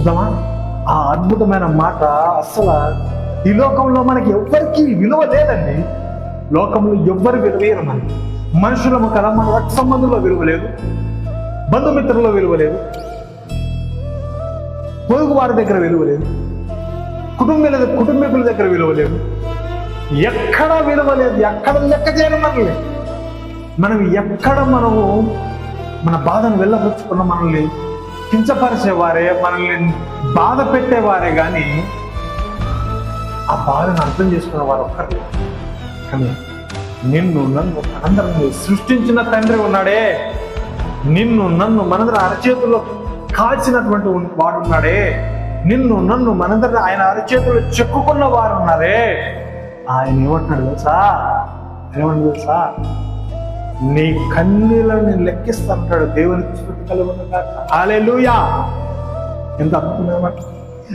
చూద్దామా? ఆ అద్భుతమైన మాట అస్సలు ఈ లోకంలో మనకి ఎవ్వరికీ విలువ లేదండి. లోకంలో ఎవ్వరు విలువేరు మనకి. మనుషులము కదా మన రక్త సంబంధంలో విలువ లేదు. బంధుమిత్రుల్లో విలువ లేదు. పొరుగు వారి దగ్గర విలువ లేదు. కుటుంబీల కుటుంబీకుల దగ్గర విలువ లేదు. ఎక్కడ విలువ లేదు. ఎక్కడ లెక్క చేయడం మనల్ని. మనం ఎక్కడ మనము మన బాధను వెళ్ళబుచ్చుకున్న మనల్ని కించపరిచేవారే మనల్ని బాధ పెట్టేవారే కానీ ఆ బాధను అర్థం చేసుకున్న వారు ఒక్కరు కానీ నిన్ను నన్ను మనందరిని సృష్టించిన తండ్రి ఉన్నాడే. నిన్ను నన్ను మనందరి అరచేతుల్లో కాల్చినటువంటి వాడు ఉన్నాడే. నిన్ను నన్ను మనందరిని ఆయన అరచేతులు చెక్కుకున్న వారు ఉన్నారే. ఆయన ఏమంటున్నాడు తెలుసా? ఏమంటున్నాడు తెలుసా? నీ కన్నీళ్ళని నేను లెక్కిస్తానంటాడు దేవునికి స్థుతి కలుగునుగా ఎంత అద్భుతమైన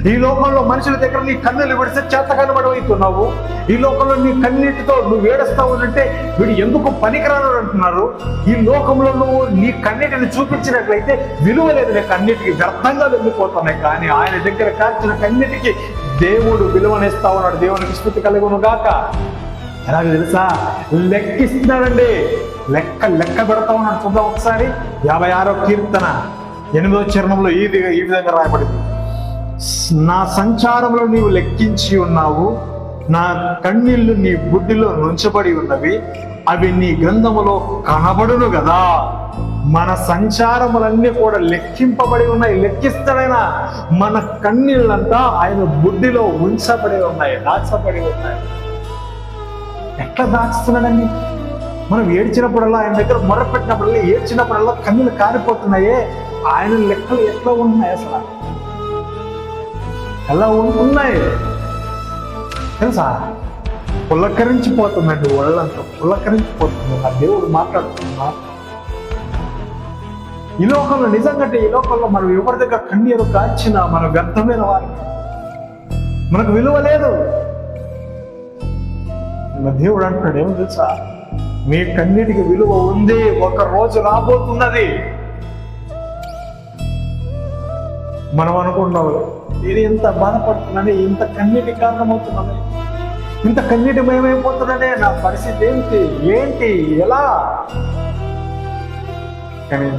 ఈ లోకంలో మనుషుల దగ్గర నీ కన్నులు విడిస్తే చేత కనబడవుతున్నావు ఈ లోకంలో నీ కన్నీటితో నువ్వు ఏడుస్తావు అంటే వీడు ఎందుకు పనికిరాను అంటున్నారు? ఈ లోకంలో నువ్వు నీ కన్నీటిని చూపించినట్లయితే విలువ లేదు నీ కన్నీటికి వ్యర్థంగా వెళ్ళిపోతున్నాయి. కానీ ఆయన దగ్గర కాల్చిన కన్నీటికి దేవుడు విలువనిస్తా ఉన్నాడు దేవునికి స్థుతి కలుగును గాక ఎలాగ తెలుసా? లెక్కిస్తున్నాడండి. లెక్క లెక్క పెడతా ఉన్నాడు. చూద్దాం ఒకసారి. యాభై ఆరో కీర్తన. ఎనిమిదో చరణంలో ఈ ఈ విధంగా రాయబడింది. నా సంచారంలో నీవు లెక్కించి ఉన్నావు. నా కన్నీళ్ళు నీ బుడ్డిలో నుంచబడి ఉన్నవి. అవి నీ గ్రంథములో కనబడును కదా మన సంచారములన్నీ కూడా లెక్కింపబడి ఉన్నాయి. లెక్కిస్తాడైనా మన కన్నీళ్ళంతా ఆయన బుడ్డిలో ఉంచబడి ఉన్నాయి. దాచబడి ఉన్నాయి. ఎట్లా దాచుతున్నాడండి మనం ఏడ్చినప్పుడల్లా ఆయన దగ్గర మొరపెట్టినప్పుడల్లా ఏడ్చినప్పుడల్లా కన్నులు కారిపోతున్నాయే. ఆయన లెక్కలు ఎట్లా ఉన్నాయి అసలు? ఎలా ఉంటున్నాయి? తెలుసా? పులకరించిపోతుందండి ఒళ్ళంతా పులకరించిపోతుంది. ఆ దేవుడు మాట్లాడుతున్నా. ఈ లోకంలో నిజంగా ఈ లోకంలో మనం ఎవరి దగ్గర కన్నీరు కాల్చినా మన వ్యర్థమైన వారికి మనకు విలువ లేదు. మన దేవుడు అంటున్నాడు ఏమో తెలుసా? మీ కన్నిటికి విలువ ఉంది ఒక రోజు రాబోతున్నది. మనం అనుకున్నాం నేను ఇంత బాధపడుతున్నాను ఇంత కన్నీటి కారణమవుతున్నాను ఇంత కన్నీటి భయమైపోతున్నానే నా పరిస్థితి ఏంటి ఏంటి ఎలా? కానీ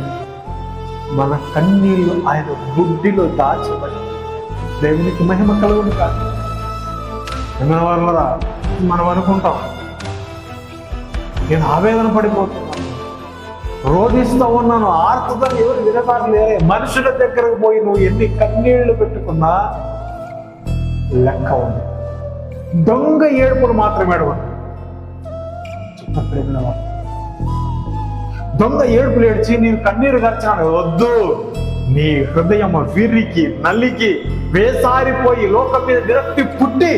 మన కన్నీళ్ళు ఆయన బుద్ధిలో దాచబడి దేవునికి మహిమ కలుగును కాదు ఎన్నో వాళ్ళరా మనం అనుకుంటాం నేను ఆవేదన పడిపోతున్నాను రోధిస్తూ ఉన్నాను ఆర్తతో ఎవరు వినబారలేరే మనుషుల దగ్గరకు పోయి నువ్వు ఎన్ని కన్నీళ్ళు పెట్టుకున్నా లెక్క ఉంది. దొంగ ఏడుపులు మాత్రమే ఏడవండి దొంగ ఏడుపులు ఏడ్చి నేను కన్నీరు గర్చాను వద్దు. నీ హృదయం విరికి నలిగి వేసారిపోయి లోకం మీద విరక్తి పుట్టి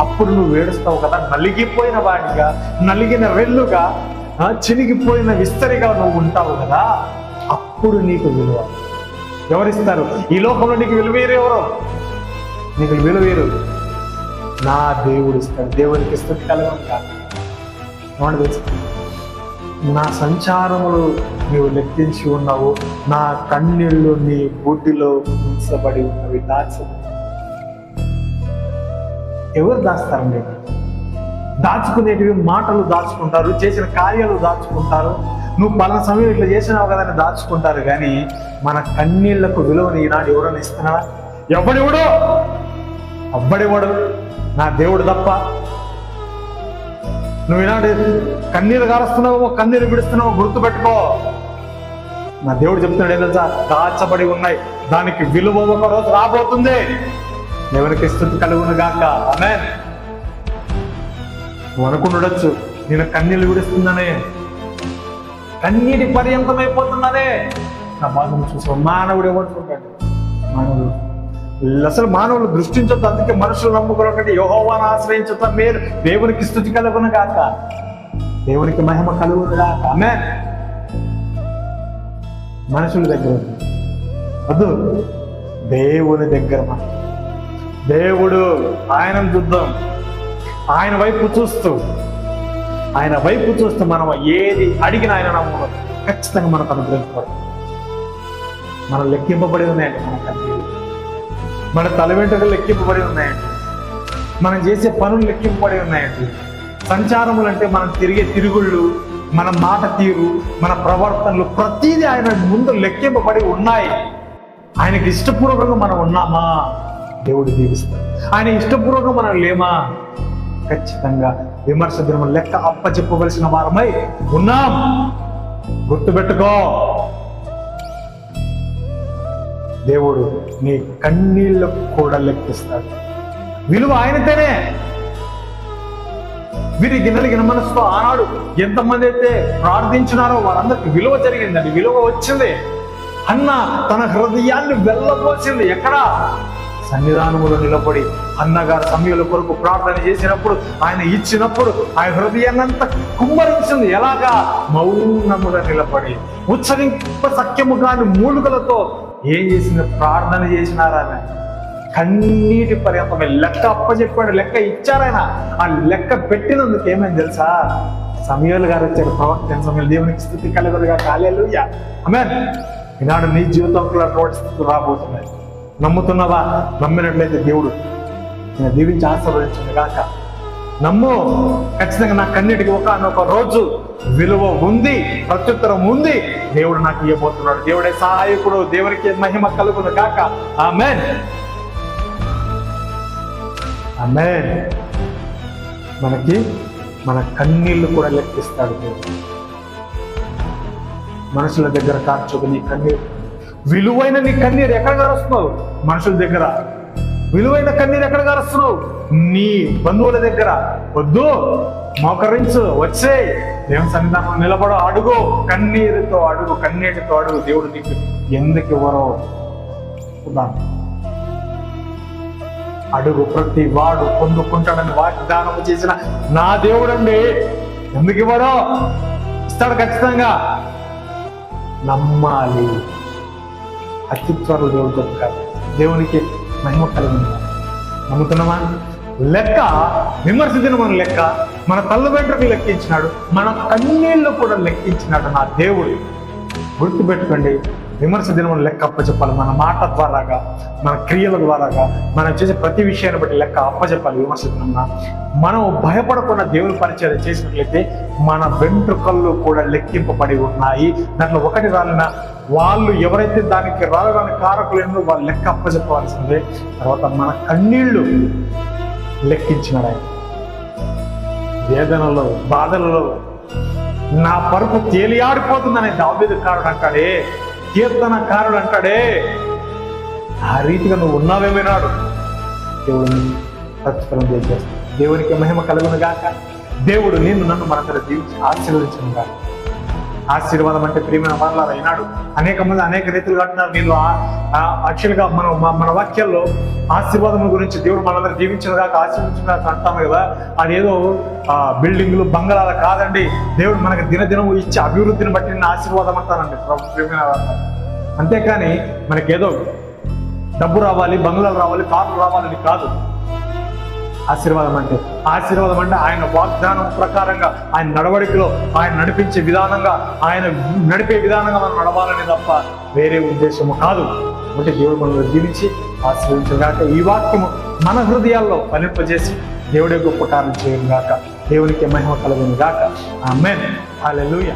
అప్పుడు నువ్వు ఏడుస్తావు కదా? నలిగిపోయిన వాడిగా నలిగిన రెల్లుగా చినిగిపోయిన విస్తరిగా నువ్వు ఉంటావు కదా? అప్పుడు నీకు విలువ. ఎవరిస్తారు? ఈ లోకంలో నీకు విలువేరు ఎవరు? నీకు విలువేరు నా దేవుడు ఇస్తాడు. దేవుడికి స్థుతి కలగం కాదు. నా సంచారములు నీవు లెక్కించి ఉన్నావు. నా కన్నీళ్ళు నీ బుడ్డిలో ఉంచబడి ఉన్నవి దాచు. ఎవరు దాస్తారండి దాచుకునేటివి మాటలు దాచుకుంటారు చేసిన కార్యాలు దాచుకుంటారు. నువ్వు పలానా సమయం ఇట్లా చేసినావు కదా అని దాచుకుంటారు కానీ మన కన్నీళ్ళకు విలువని ఈనాడు ఎవరైనా ఇస్తున్నాడా? ఎవడివడు? అబ్బడివడు. నా దేవుడు తప్ప నువ్వు ఇలాంటి కన్నీరు కారుస్తున్నావు కన్నీరు విడుస్తున్నావో గుర్తుపెట్టుకో. నా దేవుడు చెప్తున్నాడు ఏదో దాచబడి ఉన్నాయి. దానికి విలువ ఒక రోజు రాబోతుంది. ఎవరికి స్థుతి కలుగును గాక. ఆమె నువ్వు అనుకుండొచ్చు నేను కన్నీళ్ళు విడుస్తుందనే కన్నీటి పర్యంతమైపోతున్నానే. నా బాధను చూసావు మానవుడు ఏమంటుంటాడు మానవుడు. అసలు మానవులు దృష్టించొద్దు అందుకే మనుషులు నమ్ముకోకండి యోహోవాను ఆశ్రయించొద్దు. మీరు దేవునికి స్థుతి కలుగును గాక. దేవునికి మహిమ కలుగును గాక. ఆమె మనుషుల దగ్గర వద్దు. దేవుని దగ్గర దేవుడు ఆయన చూద్దాం. ఆయన వైపు చూస్తూ. ఆయన వైపు చూస్తూ మనం ఏది అడిగిన ఆయన నమ్మకం. ఖచ్చితంగా మనకు అనుగ్రహించబడు మనం లెక్కింపబడి ఉన్నాయండి మన కన్నీళ్ళు. మన తల వెంట్రుకలు లెక్కింపబడి ఉన్నాయండి. మనం చేసే పనులు లెక్కింపబడి ఉన్నాయండి. సంచారములు అంటే మనం తిరిగే తిరుగుళ్ళు మన మాట తీరు మన ప్రవర్తనలు ప్రతిదీ ఆయన ముందు లెక్కింపబడి ఉన్నాయి. ఆయనకి ఇష్టపూర్వకంగా మనం ఉన్నామా? దేవుడు దీవిస్తాడు. ఆయన ఇష్టపూర్వకంగా మనం లేమా? ఖచ్చితంగా విమర్శ దినం లెక్క అప్ప చెప్పవలసిన వారమై ఉన్నాం. గుర్తుపెట్టుకో. దేవుడు నీ కన్నీళ్ళకు కూడా లెక్కిస్తాడు. విలువ ఆయనతోనే. వీరి గిన్నెలిగిన మనసుతో ఆనాడు ఎంతమంది అయితే ప్రార్థించినారో వారందరికి విలువ జరిగిందండి. విలువ వచ్చింది. అన్న తన హృదయాన్ని వెళ్ళబోసింది. ఎక్కడ? సన్నిధానములో నిలబడి అన్నగారు సమయంలో కొరకు ప్రార్థన చేసినప్పుడు ఆయన ఇచ్చినప్పుడు ఆయన హృదయాన్ని అంత కుమ్మరించింది. ఎలాగా? మౌనముగా నిలబడి ఉచ్చరింప సఖ్యము కాని మూలుకలతో ఏం చేసిన ప్రార్థన చేసినారాయన కన్నీటి పర్యంతమే లెక్క అప్పచెప్పాడు లెక్క ఇచ్చారాయన ఆ లెక్క పెట్టినందుకు ఏమైంది తెలుసా? సమయాలు గారు వచ్చారు ప్రవక్త సమయాలు దేవునికి స్థితి కలగలుగా కాలేలు ఆమెన్. ఈనాడు నీ జీవితంలో నోటి స్థితి రాబోతున్నాయి. నమ్ముతున్నావా? నమ్మినట్లయితే దేవుడు నేను దీవించి ఆశీర్వదించింది కాక నమ్ము. ఖచ్చితంగా నా కన్నిటికి ఒక రోజు విలువ ఉంది ప్రత్యుత్తరం ఉంది. దేవుడు నాకు ఇవ్వబోతున్నాడు. దేవుడే సహాయకుడు దేవునికి మహిమ కలుగును కాక ఆమెన్. ఆమెన్. మనకి మన కన్నీళ్ళు కూడా లెక్కిస్తాడు దేవుడు. మనుషుల దగ్గర కార్చుకు నీ కన్నీరు. విలువైన నీ కన్నీరు ఎక్కడ గారుస్తున్నావు మనుషుల దగ్గర. విలువైన కన్నీరు ఎక్కడ గారుస్తున్నావు నీ బంధువుల దగ్గర వద్దు. మోకరించు వచ్చే. దేవుని సన్నిధానం నిలబడు అడుగు. కన్నీరుతో అడుగు కన్నీటితో అడుగు. దేవుడు నీకు ఎందుకు ఇవ్వరో అడుగు ప్రతి వాడు పొందుకుంటాడని వాగ్దానం చేసిన నా దేవుడండి. ఎందుకు ఇవ్వడో ఇస్తాడు ఖచ్చితంగా. నమ్మాలి. అతి త్వరలో దేవుడు చెప్తాడు దేవునికి మహిమ కలిగింది నమ్ముతున్నామా లెక్క విమర్శించిన మన లెక్క మన తల్ల వెంట్రుకు లెక్కించినాడు మన కన్నీళ్ళు కూడా లెక్కించినాడు నా దేవుడు. గుర్తుపెట్టుకోండి విమర్శ దినం లెక్క అప్పచెప్పాలి మన మాట ద్వారాగా మన క్రియల ద్వారాగా మనం చేసే ప్రతి విషయాన్ని బట్టి లెక్క అప్పచెప్పాలి విమర్శ దినం మనం భయపడకుండా దేవుని పరిచయం చేసినట్లయితే మన వెంట్రుకల్లో కూడా లెక్కింపబడి ఉన్నాయి. దాంట్లో ఒకటి రాలిన వాళ్ళు ఎవరైతే దానికి రాలడానికి కారకులేనో వాళ్ళు లెక్క అప్పచెప్పవలసిందే. తర్వాత మన కన్నీళ్ళు లెక్కించినాడు ఆయన. వేదనలో బాధలలో నా పరుపు తేలియాడిపోతుందనే దావేదకారుడు అంటాడే కీర్తనకారుడు అంటాడే. ఆ రీతిగా నువ్వు ఉన్నావేమైనాడు దేవుడిని ప్రతిఫలం చేసేస్తాడు దేవునికి మహిమ కలుగును గాక దేవుడు నిన్ను నన్ను మనందరూ దీవించి ఆశీర్వదించను గాక ఆశీర్వాదం అంటే ప్రియమైన వాళ్ళ అయినాడు అనేక మంది అనేక రీతులు అంటున్నారు నేను యాక్చువల్గా మనం మన- మన వాక్యాల్లో ఆశీర్వాదం గురించి దేవుడు మనందరూ జీవించిన కాక ఆశీర్వించిన కాక అంటాము కదా. అదేదో ఆ, బిల్డింగ్లు బంగళాలు కాదండి. దేవుడు మనకి దినదినం ఇచ్చే అభివృద్ధిని బట్టి నేను ఆశీర్వాదం అంటానండి ప్రియమైన అంతేకాని మనకేదో డబ్బు రావాలి బంగ్లాలు రావాలి కార్లు రావాలని కాదు. ఆశీర్వాదం అంటే ఆశీర్వాదం అంటే ఆయన వాగ్దానం ప్రకారంగా ఆయన నడవడికలో ఆయన నడిపించే విధానంగా ఆయన నడిపే విధానంగా మనం నడవాలని తప్ప వేరే ఉద్దేశము కాదు. అంటే దేవుడు మనల్ని జీవించి ఆశీర్వించగాక ఈ వాక్యము మన హృదయాల్లో ఫలింపజేసి దేవుడే గొప్ప కార్యం చేయను గాక దేవునికి మహిమ కలగను గాక ఆమెన్. హల్లెలూయా.